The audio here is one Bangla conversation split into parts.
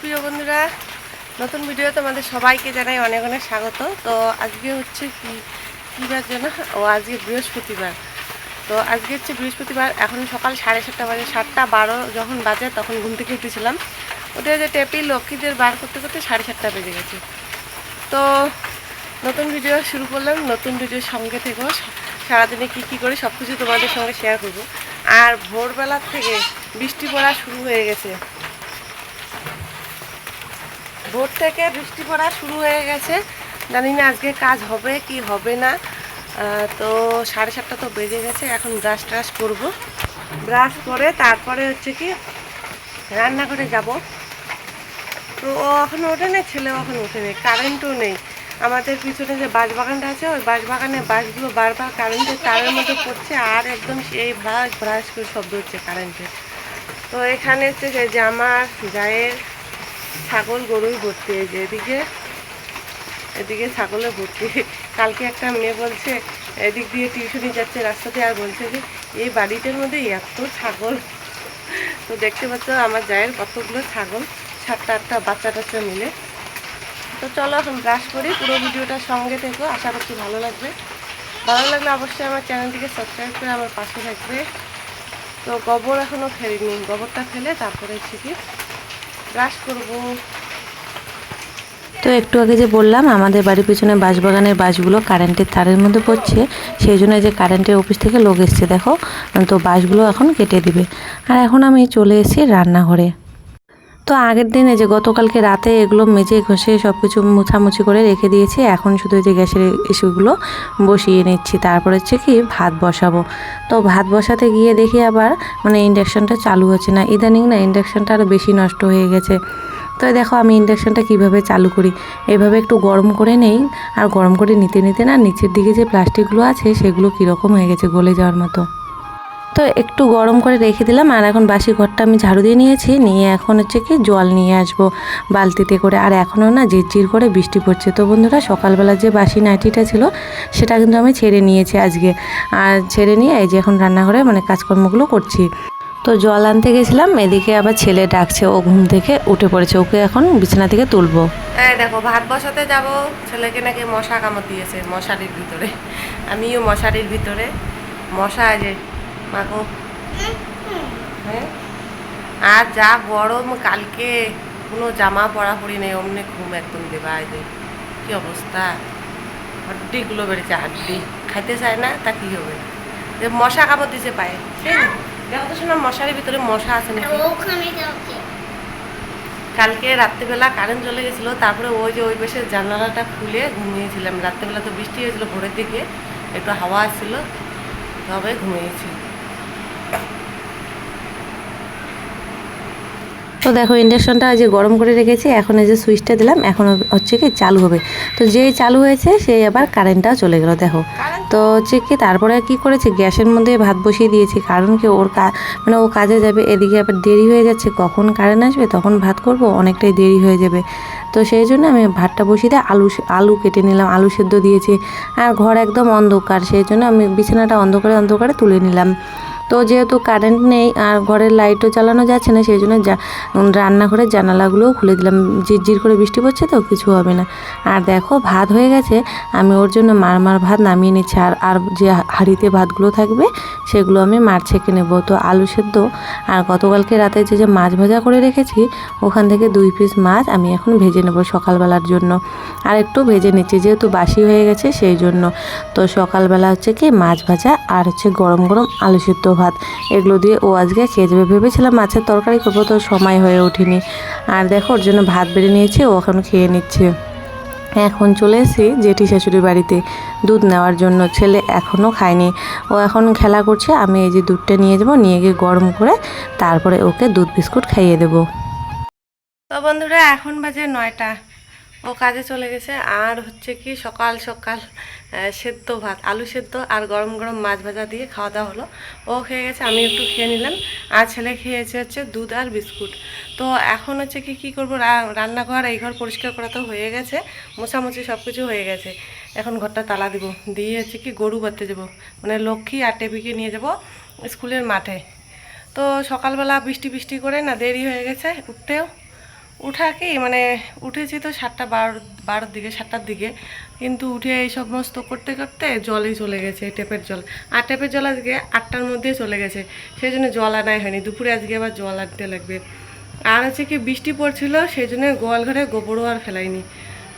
প্রিয় বন্ধুরা। নতুন ভিডিও তোমাদের সবাইকে জানাই অনেক অনেক স্বাগত। তো আজকে হচ্ছে কি কীবার যেন ও আজকে বৃহস্পতিবার। তো আজকে হচ্ছে বৃহস্পতিবার, এখন সকাল সাড়ে সাতটা বাজে। সাতটা বারো যখন বাজে তখন ঘুম থেকে উঠেছিলাম। ওদের যে টেপি লক্ষ্মীদের বার করতে করতে সাড়ে সাতটা বেজে গেছে। তো নতুন ভিডিও শুরু করলাম। নতুন ভিডিওর সঙ্গে থেকেও সারাদিনে কী কী করি সব কিছু তোমাদের সঙ্গে শেয়ার করব। আর ভোরবেলার থেকে বৃষ্টি পড়া শুরু হয়ে গেছে। ভোর থেকে বৃষ্টি পড়া শুরু হয়ে গেছে। জানি না আজকে কাজ হবে কি হবে না। তো সাড়ে সাতটা তো বেজে গেছে, এখন ব্রাশ ট্রাশ করব। ব্রাশ করে তারপরে হচ্ছে কি রান্না করে যাব। তো এখন ওঠে নেই, ছেলেও এখন ওঠে নেই কারেন্টও নেই। আমাদের পিছনে যে বাঁশবাগানটা আছে, ওই বাঁশবাগানে বাঁশগুলো বারবার কারেন্টের তারের মধ্যে পড়ছে, আর একদম সেই ভ্রাস ভ্রাস করে শব্দ হচ্ছে কারেন্টের তো এখানে হচ্ছে যে আমার জায়ের ছাগল গরুই ভর্তি যে এদিকে এদিকে ছাগলে ভর্তি। কালকে একটা মেয়ে বলছে, এদিক দিয়ে টিউশনি যাচ্ছে রাস্তাতে আর বলছে যে, এই বাড়িটার মধ্যে এত ছাগল। তো দেখতে পাচ্ছ আমার জায়ের কতগুলো ছাগল, সাতটা আটটা বাচ্চা টাচ্চা মিলে। তো চলো এখন ব্রাশ করি, পুরো ভিডিওটার সঙ্গে থেকো, আশা করছি ভালো লাগবে। ভালো লাগলে অবশ্যই আমার চ্যানেলটিকে সাবস্ক্রাইব করে আমার পাশে থাকবে। তো গোবর এখনও ফেলিনি, গোবরটা ফেলে তারপরে কি ব্রাশ করব। তো একটু আগে যে বললাম, আমাদের বাড়ির পিছনে বাঁশবাগানের বাঁশগুলো কারেন্টের তারের মধ্যে পড়ছে, সেই জন্য যে কারেন্টের অফিস থেকে লোক এসছে, দেখো। তো বাঁশগুলো এখন কেটে দিবে। আর এখন আমি চলে এসেছি রান্নাঘরে। তো আগের দিনে যে গতকালকে রাতে এগুলো মেজে ঘষে সব কিছু মুছামুছি করে রেখে দিয়েছি, এখন শুধু যে গ্যাসের ইস্যুগুলো বসিয়ে নিচ্ছি। তারপর হচ্ছে কি ভাত বসাবো। তো ভাত বসাতে গিয়ে দেখি আবার মানে ইন্ডাকশানটা চালু হচ্ছে না। ইদানিং না ইন্ডাকশানটা আরও বেশি নষ্ট হয়ে গেছে। তো দেখো আমি ইন্ডাকশানটা কীভাবে চালু করি? এভাবে একটু গরম করে নেই। আর গরম করে নিতে নিতে না নিচের দিকে যে প্লাস্টিকগুলো আছে সেগুলো কীরকম হয়ে গেছে গলে যাওয়ার মতো। তো একটু গরম করে রেখে দিলাম আর এখন বাসি ঘরটা আমি ঝাড়ু দিয়ে নিয়েছি। নিয়ে এখন হচ্ছে কি জল নিয়ে আসব বালতিতে করে। আর এখনও না ঝিরঝির করে বৃষ্টি পড়ছে। তো বন্ধুরা, সকালবেলা যে বাসি নাইটিটা ছিল, সেটা কিন্তু আমি ছেড়ে নিয়েছি আজকে। আর ছেড়ে নিয়ে এই যে এখন রান্নাঘরে মানে কাজকর্মগুলো করছি। তো জল আনতে গেছিলাম, এদিকে আবার ছেলে ডাকছে, ও ঘুম থেকে উঠে পড়েছে। ওকে এখন বিছানা থেকে তুলবো। এই দেখো, ভাত বসাতে যাব। ছেলেকে নাকি মশা কামড় দিয়েছে, মশারির ভিতরে। আমিও মশারির ভিতরে। মশা যে মাগো। হ্যাঁ? আর যা গরম কালকে কোনো জামা পরা পড়ি নেই অমনি ঘুম একদম দেবা এই যে কি অবস্থা? হাড্ডিগুলো বেড়েছে হাড্ডি। খাইতে চায় না তা কি হবে? যে মশা কামড় দিছে পায়ে। দেখো তো শোনা মশারির ভিতরে মশা আছে নাকি? কালকে রাত্রিবেলা কারেন্ট চলে গেছিল তারপরে ওই যে ওই পাশে জানালাটা খুলে ঘুমিয়েছিলাম। রাত্রিবেলা তো বৃষ্টি হয়েছিল ভোরের দিকে একটু হাওয়া আসছিল তবে ঘুমিয়েছি। তো দেখো ইন্ডাকশনটা যে গরম করে রেখেছি এখন এই যে সুইচটা দিলাম এখন হচ্ছে কি চালু হবে। তো যেই চালু হয়েছে সেই আবার কারেন্টটাও চলে গেল দেখো। তো হচ্ছে কি তারপরে কি করেছি গ্যাসের মধ্যে ভাত বসিয়ে দিয়েছি কারণ কি ওর মানে ও কাজে যাবে এদিকে আবার দেরি হয়ে যাচ্ছে কখন কারেন্ট আসবে তখন ভাত করব অনেকটাই দেরি হয়ে যাবে। তো সেই জন্য আমি ভাতটা বসিয়ে দিয়ে আলু আলু কেটে নিলাম আলু সেদ্ধ দিয়েছি। আর ঘর একদম অন্ধকার সেই জন্য আমি বিছানাটা অন্ধকারে অন্ধকারে তুলে নিলাম। তো যেহেতু কারেন্ট নেই আর ঘরের লাইটও চালানো যাচ্ছে না, সেই জন্য রান্নাঘরের জানালাগুলোও খুলে দিলাম। ঝিরঝির করে বৃষ্টি পড়ছে তো, কিছু হবে না। আর দেখো, ভাত হয়ে গেছে। আমি ওর জন্য মার মার ভাত নামিয়ে নিচ্ছি। আর আর যে হাঁড়িতে ভাতগুলো থাকবে, সেগুলো আমি মার ছেঁকে নেব। তো আলু সেদ্ধ। আর গতকালকে রাতে যে যে মাছ ভাজা করে রেখেছি, ওখান থেকে দুই পিস মাছ আমি এখন ভেজে নেব সকালবেলার জন্য। আর একটু ভেজে নিচ্ছি, যেহেতু বাসি হয়ে গেছে, সেই জন্য। তো সকালবেলা হচ্ছে কি, মাছ ভাজা আর হচ্ছে গরম গরম আলু সেদ্ধ। ভাত। এগুলো দিয়ে ও আজকে খেয়ে যাবে ভেবেছিলাম মাছের তরকারি করব, তো সময় হয়ে ওঠেনি। আর দেখো, ওর জন্য ভাত বেড়ে নিয়েছে, ও এখন খেয়ে নিচ্ছে। এখন চলে এসেছি জেঠি শাশুড়ির বাড়িতে দুধ নেওয়ার জন্য। ছেলে এখনও খায়নি। ও এখন খেলা করছে, আমি এই যে দুধটা নিয়ে যাব, নিয়ে গিয়ে গরম করে তারপরে ওকে দুধ বিস্কুট খাইয়ে দেবো। তো বন্ধুরা, এখন বাজে নয়টা। ও কাজে চলে গেছে। আর হচ্ছে কি সকাল সকাল সেদ্ধ ভাত, আলু সেদ্ধ আর গরম গরম মাছ ভাজা দিয়ে খাওয়া দাওয়া হলো। ও খেয়ে গেছে, আমি একটু খেয়ে নিলাম। আর ছেলে খেয়েছে হচ্ছে দুধ আর বিস্কুট। তো এখন হচ্ছে কি, কী করব? রান্নাঘর, এই ঘর পরিষ্কার করা তো হয়ে গেছে, মোছামুছি সব কিছু হয়ে গেছে। এখন ঘরটা তালা দিব, দিয়ে হচ্ছে কি গরু বাঁধতে যাব। মানে লক্ষ্মী আর টেবিকে নিয়ে যাব স্কুলের মাঠে। তো সকালবেলা বৃষ্টি বৃষ্টি করে না দেরি হয়ে গেছে, উঠতেও উঠা কি? মানে উঠেছি তো সাতটা বারো, বারোর দিকে, সাতটার দিকে। কিন্তু উঠে এই সমস্ত করতে করতে জলই চলে গেছে, টেপের জল। আর টেপের জল আজকে আটটার মধ্যে চলে গেছে। সেই জন্য জল আনাই হয়নি। দুপুরে আজকে আবার জল আনতে লাগবে। আর হচ্ছে কি বৃষ্টি পড়ছিল সেই জন্য গোয়াল ঘরে গোবরও আর ফেলাইনি।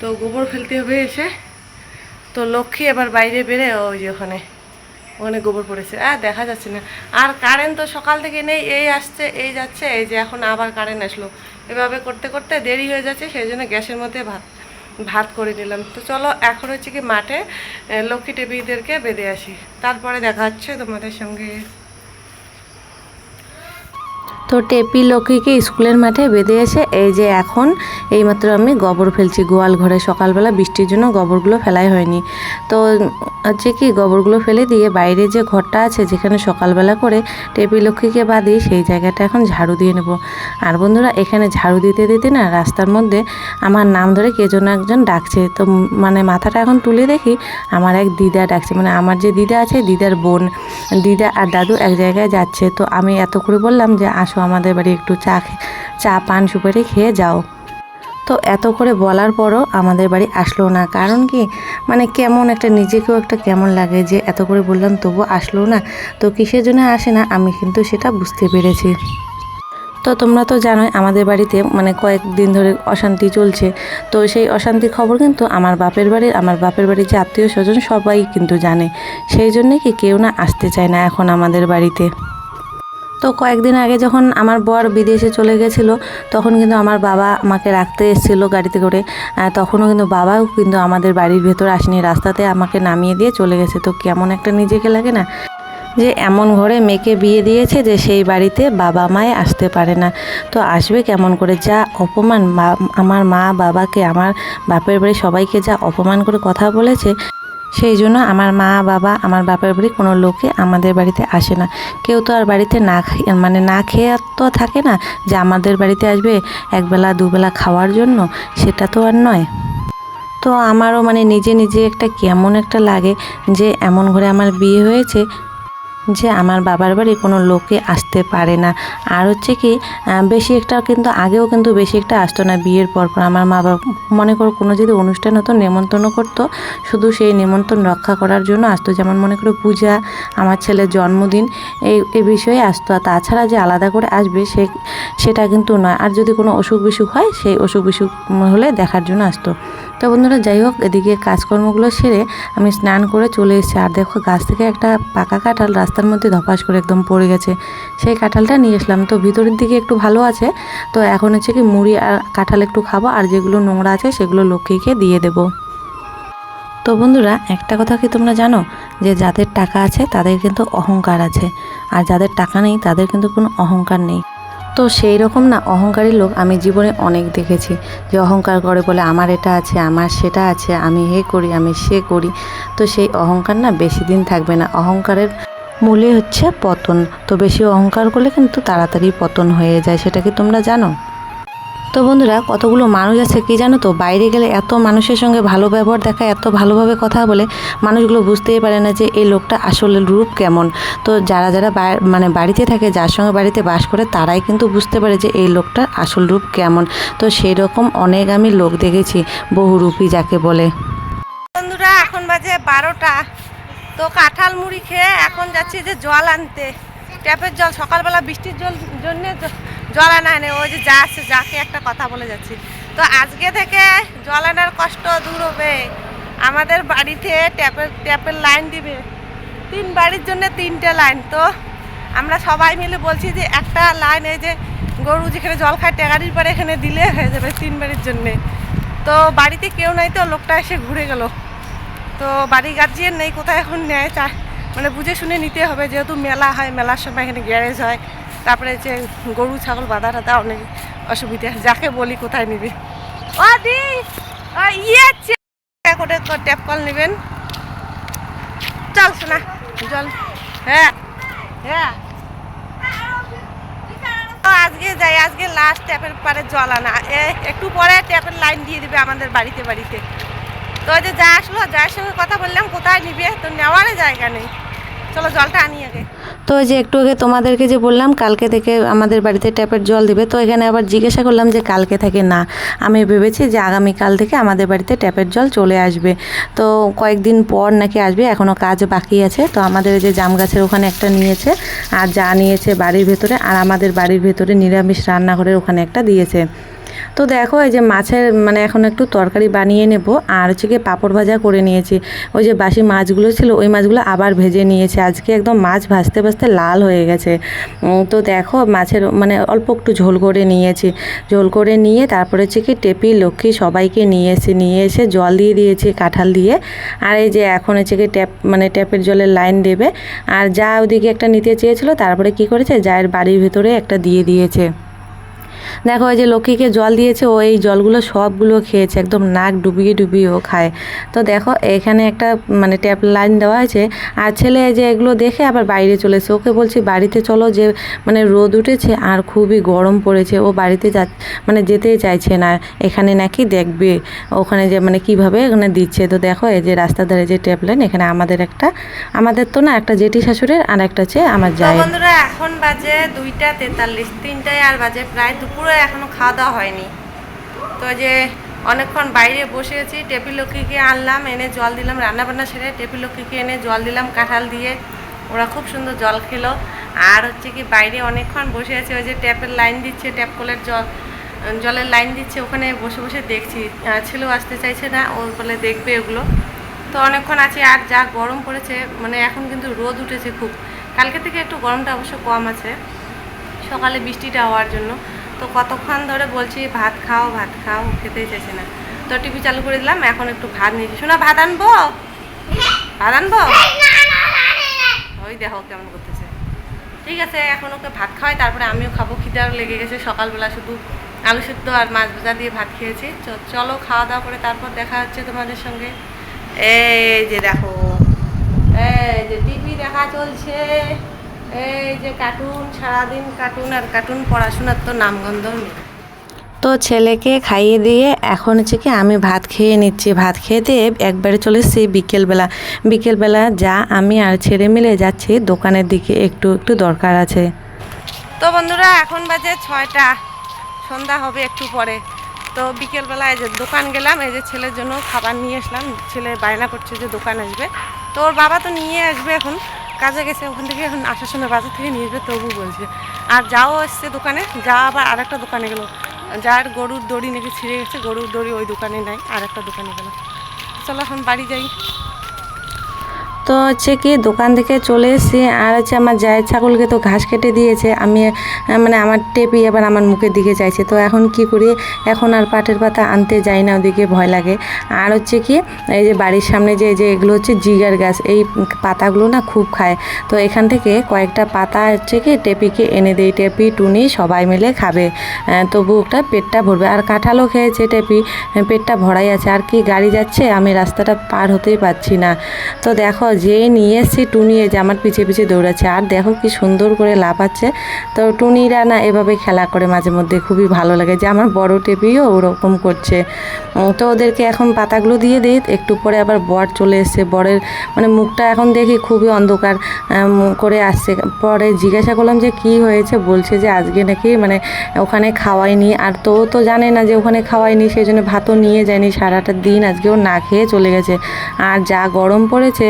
তো গোবর ফেলতে হবে এসে। তো লক্ষ্মী এবার বাইরে বেরে ওই যে ওখানে ওখানে গোবর পড়েছে। আর দেখা যাচ্ছে না। আর কারেন্ট তো সকাল থেকে নেই, এই আসছে, এই যাচ্ছে, এই যে এখন আবার কারেন্ট আসলো। এভাবে করতে করতে দেরি হয়ে যাচ্ছে, সেই জন্য গ্যাসের মধ্যে ভাত ভাত করে নিলাম। তো চলো, এখন হচ্ছে কি মাঠে লক্ষ্মী টেবিদেরকে বেঁধে আসি। তারপরে দেখা হচ্ছে তোমাদের সঙ্গে। তো টেপি লক্ষ্মীকে স্কুলের মাঠে বেঁধে এসে এই যে এখন এইমাত্র আমি গোবর ফেলছি, গোয়াল ঘরে। সকালবেলা বৃষ্টির জন্য গোবরগুলো ফেলাই হয়নি। তো হচ্ছে কি, গোবরগুলো ফেলে দিয়ে বাইরে যে ঘরটা আছে, যেখানে সকালবেলা করে টেপি লক্ষ্মীকে বাঁধি, সেই জায়গাটা এখন ঝাড়ু দিয়ে নেব। আর বন্ধুরা, এখানে ঝাড়ু দিতে দিতে না রাস্তার মধ্যে আমার নাম ধরে কে যেন একজন ডাকছে। তো মানে মাথাটা এখন তুলে দেখি, আমার এক দিদা ডাকছে। মানে আমার যে দিদা আছে, দিদার বোন, দিদা আর দাদু এক জায়গায় যাচ্ছে। তো আমি এত করে বললাম যে, আসো আমাদের বাড়ি একটু চা চা পান সুপারি খেয়ে যাও। তো এত করে বলার পরও আমাদের বাড়ি আসলো না। কারণ কি? মানে কেমন একটা, নিজেকেও একটা কেমন লাগে যে এত করে বললাম তবু আসলো না। তো কিসের জন্য আসে না, আমি কিন্তু সেটা বুঝতে পেরেছি। তো তোমরা তো জানোই, আমাদের বাড়িতে মানে কয়েকদিন ধরে অশান্তি চলছে। তো সেই অশান্তির খবর কিন্তু আমার বাপের বাড়ির, আমার বাপের বাড়ির যে আত্মীয় স্বজন সবাই কিন্তু জানে। সেই জন্যে কি কেউ না আসতে চায় না এখন আমাদের বাড়িতে। তো কয়েকদিন আগে যখন আমার বর বিদেশে চলে গেছিল, তখন কিন্তু আমার বাবা আমাকে রাখতে এসেছিল গাড়িতে করে। তখনও কিন্তু বাবাও কিন্তু আমাদের বাড়ির ভেতর আসেনি, রাস্তাতে আমাকে নামিয়ে দিয়ে চলে গেছে। তো কেমন একটা নিজেকে লাগে না যে এমন ঘরে মেয়েকে বিয়ে দিয়েছে যে সেই বাড়িতে বাবা মায়ে আসতে পারে না। তো আসবে কেমন করে? যা অপমান আমার মা বাবাকে, আমার বাপের বাড়ি সবাইকে যা অপমান করে কথা বলেছে সেই জন্য আমার মা, বাবা, আমার বাপের বাড়ি কোনো লোকে আমাদের বাড়িতে আসে না। কেউ তো আর বাড়িতে না মানে না খেয়ে তো থাকে না যে আমাদের বাড়িতে আসবে একবেলা, দুবেলা খাওয়ার জন্য, সেটা তো আর নয়। তো আমারও মানে নিজে নিজে একটা কেমন একটা লাগে যে এমন ঘরে আমার বিয়ে হয়েছে যে আমার বাবার বাড়ি কোনো লোকে আসতে পারে না। আর হচ্ছে কি বেশি একটা কিন্তু আগেও কিন্তু বেশি একটা আসতো না বিয়ের পর পর। আমার মা বাবা মনে করো কোনো যদি অনুষ্ঠান হতো, নেমন্তন্ন করতো, শুধু সেই নেমন্তন্ন রক্ষা করার জন্য আসতো। যেমন মনে করো পূজা, আমার ছেলের জন্মদিন, এই, এ বিষয়ে আসতো। আর তাছাড়া যে আলাদা করে আসবে সে, সেটা কিন্তু নয়। আর যদি কোনো অসুখ বিসুখ হয়, সেই অসুখ বিসুখ হলে দেখার জন্য আসতো। তো বন্ধুরা, যাই হোক, এদিকে কাজকর্মগুলো সেরে আমি স্নান করে চলে এসেছি। আর দেখো, গাছ থেকে একটা পাকা কাঁঠাল রাস্তার মধ্যে ধপাস করে একদম পড়ে গেছে। সেই কাঁঠালটা নিয়ে আসলাম তো ভিতরের দিকে একটু ভালো আছে। তো এখন হচ্ছে কি মুড়ি আর কাঁঠাল একটু খাব, আর যেগুলো নোংরা আছে সেগুলো লক্ষ্মীকে দিয়ে দেবো। তো বন্ধুরা, একটা কথা কি তোমরা জানো? যে যাদের টাকা আছে তাদের কিন্তু অহংকার আছে। আর যাদের টাকা নেই তাদের কিন্তু কোনো অহংকার নেই। তো সেই রকম না অহংকারী লোক আমি জীবনে অনেক দেখেছি। যে অহংকার করে বলে আমার এটা আছে, আমার সেটা আছে, আমি হে করি, আমি সে করি। তো সেই অহংকার না বেশি দিন থাকবে না। অহংকারের মূলে হচ্ছে পতন। তো বেশি অহংকার করলে কিন্তু তাড়াতাড়ি পতন হয়ে যায়, সেটা কি তোমরা জানো? তো বন্ধুরা, কতগুলো মানুষ আছে কি জানো তো? বাইরে গেলে এত মানুষের সঙ্গে ভালো ব্যবহার দেখায়, এত ভালোভাবে কথা বলে, মানুষগুলো বুঝতেই পারে না যে এই লোকটা আসলে রূপ কেমন। তো যারা যারা মানে বাড়িতে থাকে, যার সঙ্গে বাড়িতে বাস করে, তারাই কিন্তু বুঝতে পারে যে এই লোকটার আসল রূপ কেমন। তো সেই রকম অনেক আমি লোক দেখেছি, বহুরূপী যাকে বলে। বন্ধুরা, এখন বাজে বারোটা। তো কাঁঠাল মুড়ি খেয়ে এখন যাচ্ছি যে জল আনতে। ট্যাপের জল, সকালবেলা বৃষ্টির জল জন্য জল আনা হয়নি। ওই যে যা আছে, যাকে একটা কথা বলে যাচ্ছি। তো আজকে থেকে জল আনার কষ্ট দূর হবে। আমাদের বাড়িতে ট্যাপের ট্যাপের লাইন দিবে। তিন বাড়ির জন্য তিনটে লাইন। তো আমরা সবাই মিলে বলছি যে একটা লাইন, এই যে গরু যেখানে জল খায় ট্যাগারির পরে এখানে দিলে হয়ে যাবে তিন বাড়ির জন্যে। তো বাড়িতে কেউ নাই তো লোকটা এসে ঘুরে গেল। তো বাড়ি গার্জিয়ান নেই, কোথায় এখন নেয় চা মানে বুঝে শুনে নিতে হবে। যেহেতু মেলা হয়, মেলার সময় এখানে গ্যারেজ হয়, তারপরে যে গরু, ছাগল, বাঁধা টাধা অনেক অসুবিধা। যাকে বলি কোথায় নিবি? ও দি ইয়ে ট্যাপ কল নেবেন। চল শোনা জল। হ্যাঁ হ্যাঁ। তো আজকে যাই, আজকে লাস্ট ট্যাপের পারে জল আনা। একটু পরে ট্যাপের লাইন দিয়ে দিবে আমাদের বাড়িতে বাড়িতে। তো ওই যে যা আসলো যার সঙ্গে কথা বললাম, কোথায় নিবে? তো নেওয়ারই জায়গা নেই। চলো জলটা আনি আগে। তো যে একটু আগে তোমাদেরকে যে বললাম, কালকে থেকে আমাদের বাড়িতে ট্যাপের জল দিবে, তো এখানে আবার জিজ্ঞাসা করলাম যে কালকে থেকে না। আমি ভেবেছি যে আগামীকাল থেকে আমাদের বাড়িতে ট্যাপের জল চলে আসবে। তো কয়েকদিন পর নাকি আসবে এখনও কাজ বাকি আছে। তো আমাদের যে জাম গাছের ওখানে একটা নিয়েছে, আর যা নিয়েছে বাড়ির ভেতরে, আর আমাদের বাড়ির ভেতরে নিরামিষ রান্নাঘরের ওখানে একটা দিয়েছে। তো দেখো, এই যে মাছের মানে এখন একটু তরকারি বানিয়ে নেব। আর হচ্ছে গিয়ে পাঁপড় ভাজা করে নিয়েছি। ওই যে বাসি মাছগুলো ছিল, ওই মাছগুলো আবার ভেজে নিয়েছি। আজকে একদম মাছ ভাজতে ভাজতে লাল হয়ে গেছে। তো দেখো, মাছের মানে অল্প একটু ঝোল করে নিয়েছি। ঝোল করে নিয়ে তারপরে হচ্ছে কি টেপি, লক্ষ্মী সবাইকে নিয়ে এসে নিয়ে এসে জল দিয়ে দিয়েছি, কাঁঠাল দিয়ে। আর এই যে এখন হচ্ছে কি ট্যাপ মানে ট্যাপের জলের লাইন দেবে। আর যা ওদিকে একটা নিতে চেয়েছিল, তারপরে কি করেছে? যায়ের বাড়ির ভিতরে একটা দিয়ে দিয়েছে। দেখো ওই যে লক্ষ্মীকে জল দিয়েছে ও এই জলগুলো সবগুলো খেয়েছে একদম নাক ডুবিয়ে ডুবিয়ে ও খায়। তো দেখো এখানে একটা মানে ট্যাপ লাইন দেওয়া আছে আর ছেলে যে এগুলো দেখে আবার বাইরে চলেছে ওকে বলছি বাড়িতে চলো যে মানে রোদ উঠেছে আর খুবই গরম পড়েছে ও বাড়িতে যা মানে যেতেই চাইছে না এখানে নাকি দেখবে ওখানে যে মানে কীভাবে ওখানে দিচ্ছে? তো দেখো এই যে রাস্তার ধারে যে ট্যাপ লাইন এখানে আমাদের একটা আমাদের তো না একটা জেঠি শাশুড়ির আর একটা হচ্ছে আমার যায় বন্ধুরা এখন বাজে দুইটা তেতাল্লিশ তিনটায় আর বাজে প্রায় দুপুরে। এখনও খাওয়া দাওয়া হয়নি। তো যে অনেকক্ষণ বাইরে বসে আছি, টেপি লক্ষ্মীকে আনলাম, এনে জল দিলাম রান্না বান্না সেরে টেপি লক্ষ্মীকে এনে জল দিলাম কাঁঠাল দিয়ে। ওরা খুব সুন্দর জল খেলো। আর হচ্ছে কি বাইরে অনেকক্ষণ বসে আছে, ওই যে ট্যাপের লাইন দিচ্ছে, ট্যাপ কলের জল, জলের লাইন দিচ্ছে, ওখানে বসে বসে দেখছি। ছেলেও আসতে চাইছে না, ও বলে দেখবে ওগুলো তো অনেকক্ষণ আছি, আর যা গরম পড়েছে মানে এখন কিন্তু রোদ উঠেছে খুব। কালকে থেকে একটু গরমটা অবশ্য কম আছে, সকালে বৃষ্টিটা হওয়ার জন্য। তো কতক্ষণ ধরে বলছি, ভাত খাও ভাত খাও খেতেই চাইছে না। তো টিভি চালু করে দিলাম, এখন একটু ভাত নিয়েছি শোনা ভাত আনব? ভাত আনব? ওই দেখো কেমন করতেছে। ঠিক আছে, এখন ওকে ভাত খাওয়াই, তারপরে আমিও খাব। খিদাও লেগে গেছে, সকালবেলা শুধু আলু সিদ্ধ আর মাছ ভাজা দিয়ে ভাত খেয়েছি। চলো খাওয়া দাওয়া করে তারপর দেখা হচ্ছে তোমাদের সঙ্গে। এই যে দেখো, এই যে টিভি দেখা চলছে। এই যে কার্টুন সারাদিন কার্টুন আর কার্টুন পড়াশোনার তো নামগন্ধ নেই। তো ছেলেকে খাইয়ে দিয়ে এখন হচ্ছে কি আমি ভাত খেয়ে নিচ্ছি। ভাত খেয়ে দিয়ে একবারে চলে এসেছি বিকেলবেলা। বিকেলবেলা যা আমি আর ছেলে মিলে যাচ্ছি দোকানের দিকে একটু একটু দরকার আছে। তো বন্ধুরা এখন বাজে ছয়টা। সন্ধ্যা হবে একটু পরে। তো বিকেলবেলা এই যে দোকান গেলাম এই যে ছেলের জন্য খাবার নিয়ে আসলাম। ছেলে বায়না করছে যে দোকান আসবে। তো ওর বাবা তো নিয়ে আসবে এখন। কাজে গেছে, ওখান থেকে এখন আসার সময় বাজার থেকে নিয়ে যাবে তবু বলছে। আর যাও এসছে দোকানে, যা আবার আর একটা দোকানে গেলো। যার গরুর দড়ি নাকি ছিঁড়ে গেছে, গরুর দড়ি ওই দোকানে নাই আর একটা দোকানে গেলো। চলো এখন বাড়ি যাই। তো হচ্ছে কি দোকান থেকে চলে এসেছি, আর হচ্ছে আমার জায়ের ছাগলকে তো ঘাস কেটে দিয়েছে। আমি মানে আমার টেপি এবার আমার মুখের দিকে চাইছে। তো এখন কি করি? এখন আর পাটের পাতা আনতে যাই না, ওদিকে ভয় লাগে। আর হচ্ছে কি, এই যে বাড়ির সামনে যে যে এগুলো হচ্ছে জিগার গাছ, এই পাতাগুলো না খুব খায়। তো এখান থেকে কয়েকটা পাতা হচ্ছে কি টেপিকে এনে দেই। টেপি, টুনি সবাই মিলে খাবে। তবু ওটা পেটটা ভরবে। আর কাঁঠালও খেয়েছে টেপি। পেটটা ভরাই আছে। আর কি গাড়ি যাচ্ছে, আমি রাস্তাটা পার হতেই পারছি না। তো দেখো যে নিয়ে এসছি, টুনি এই যে আমার পিছিয়ে পিছিয়ে দৌড়াচ্ছে। আর দেখো কি সুন্দর করে লাফাচ্ছে। তো টুনিরা না এভাবে খেলা করে মাঝে মধ্যে, খুবই ভালো লাগে যে আমার বড় টেপিও ওরকম করছে। তো ওদেরকে এখন পাতাগুলো দিয়ে দিই, একটু পরে আবার বর চলে এসছে। বরের মানে মুখটা এখন দেখি খুবই অন্ধকার করে আসছে। পরে জিজ্ঞাসা করলাম যে কি হয়েছে? বলছে যে আজকে নাকি মানে ওখানে খাওয়াইনি আর তো তো জানে না যে ওখানে খাওয়াইনি সেই জন্য ভাতও নিয়ে যায়নি সারাটা দিন। আজকে ও না খেয়ে চলে গেছে। আর যা গরম পড়েছে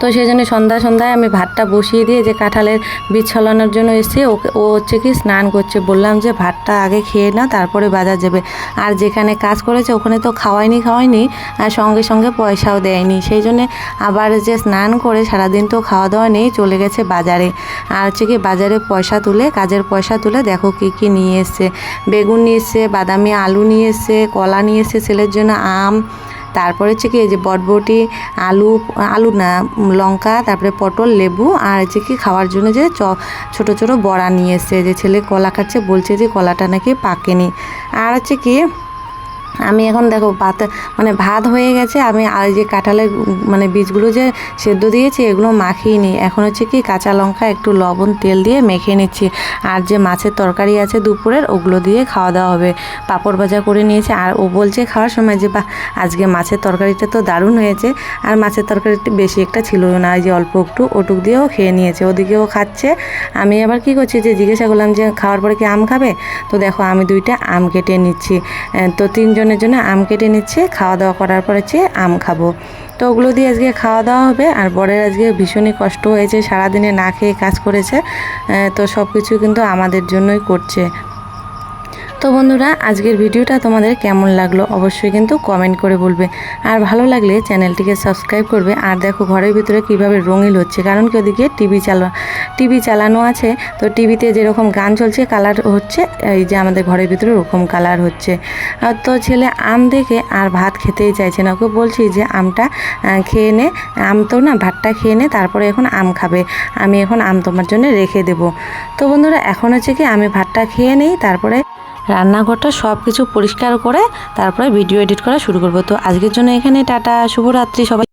তো সেই জন্য সন্ধ্যা সন্ধ্যায় আমি ভাতটা বসিয়ে দিয়ে যে কাঁঠালের বীজ ছলানোর জন্য এসে ওকে ও হচ্ছে কি স্নান করছে। বললাম যে ভাতটা আগে খেয়ে না তারপরে বাজার যাবে। আর যেখানে কাজ করেছে ওখানে তো খাওয়াইনি খাওয়াইনি আর সঙ্গে সঙ্গে পয়সাও দেয়নি। সেই জন্যে আবার যে স্নান করে সারাদিন তো খাওয়া দাওয়া নেই, চলে গেছে বাজারে। আর হচ্ছে কি বাজারে পয়সা তুলে, কাজের পয়সা তুলে দেখো কী কী নিয়ে এসছে। বেগুন নিয়ে এসছে, বাদামি আলু নিয়ে এসছে, কলা নিয়ে এসছে, ছেলের জন্য আম তারপরে হচ্ছে কি এই যে বটবটি, আলু আলু না, লঙ্কা, তারপরে পটল, লেবু আর হচ্ছে কি খাওয়ার জন্য যে চ, ছোটো ছোটো বড়া নিয়ে এসছে। যে ছেলে কলা খাচ্ছে, বলছে যে কলাটা নাকি পাকেনি। আর হচ্ছে কি আমি এখন দেখো ভাত মানে ভাত হয়ে গেছে, আমি আর যে কাঁঠালের মানে বীজগুলো যে সেদ্ধ দিয়েছি, এগুলো মাখিয়ে নিই। এখন হচ্ছে কি কাঁচা লঙ্কা, একটু লবণ, তেল দিয়ে মেখে নিচ্ছি। আর যে মাছের তরকারি আছে দুপুরের, ওগুলো দিয়ে খাওয়া দাওয়া হবে। পাঁপড় ভাজা করে নিয়েছে। আর ও বলছে খাওয়ার সময় যে বা আজকে মাছের তরকারিটা তো দারুণ হয়েছে। আর মাছের তরকারিটা বেশি একটা ছিল না যে অল্প একটু, ওটুক দিয়েও খেয়ে নিয়েছে। ওদিকেও খাচ্ছে। আমি আবার কি করছি যে, জিজ্ঞাসা করলাম যে, খাওয়ার পরে কি আম খাবে? তো দেখো, আমি দুইটা আম কেটে নিচ্ছি। তো তো তিনজনের জন্য আম কেটে নিচ্ছে খাওয়া দাওয়া করার পরে হচ্ছে আম খাব। তো ওগুলো দিয়ে আজকে খাওয়া দাওয়া হবে, আর বরের আজকে ভীষণই কষ্ট হয়েছে, সারাদিনে না খেয়ে কাজ করেছে তো সব কিছু কিন্তু আমাদের জন্যই করছে। তো বন্ধুরা, আজকের ভিডিওটা তোমাদের কেমন লাগল অবশ্যই কিন্তু কমেন্ট করে বলবে। আর ভালো লাগলে চ্যানেলটিকে সাবস্ক্রাইব করবে। আর দেখো ঘরের ভিতরে কীভাবে রঙিল হচ্ছে, কারণ কি ওদিকে টিভি চালা টিভি চালানো আছে। তো টিভিতে যেরকম গান চলছে কালার হচ্ছে, এই যে আমাদের ঘরের ভিতরে ওরকম কালার হচ্ছে। তো ছেলে আম দেখে আর ভাত খেতেই চাইছে না। ওকে বলছি যে আমটা খেয়ে নে। আম তো না, ভাতটা খেয়ে নে, তারপরে এখন আম খাবে। আমি এখন আম তোমার জন্য রেখে দেবো। তো বন্ধুরা, এখন হচ্ছে কি আমি ভাতটা খেয়ে নেই, তারপরে রান্নাঘরটা সব কিছু পরিষ্কার করে তারপরে ভিডিও এডিট করা শুরু করব। তো আজকের জন্য এখানে, টাটা, শুভরাত্রি সবাই।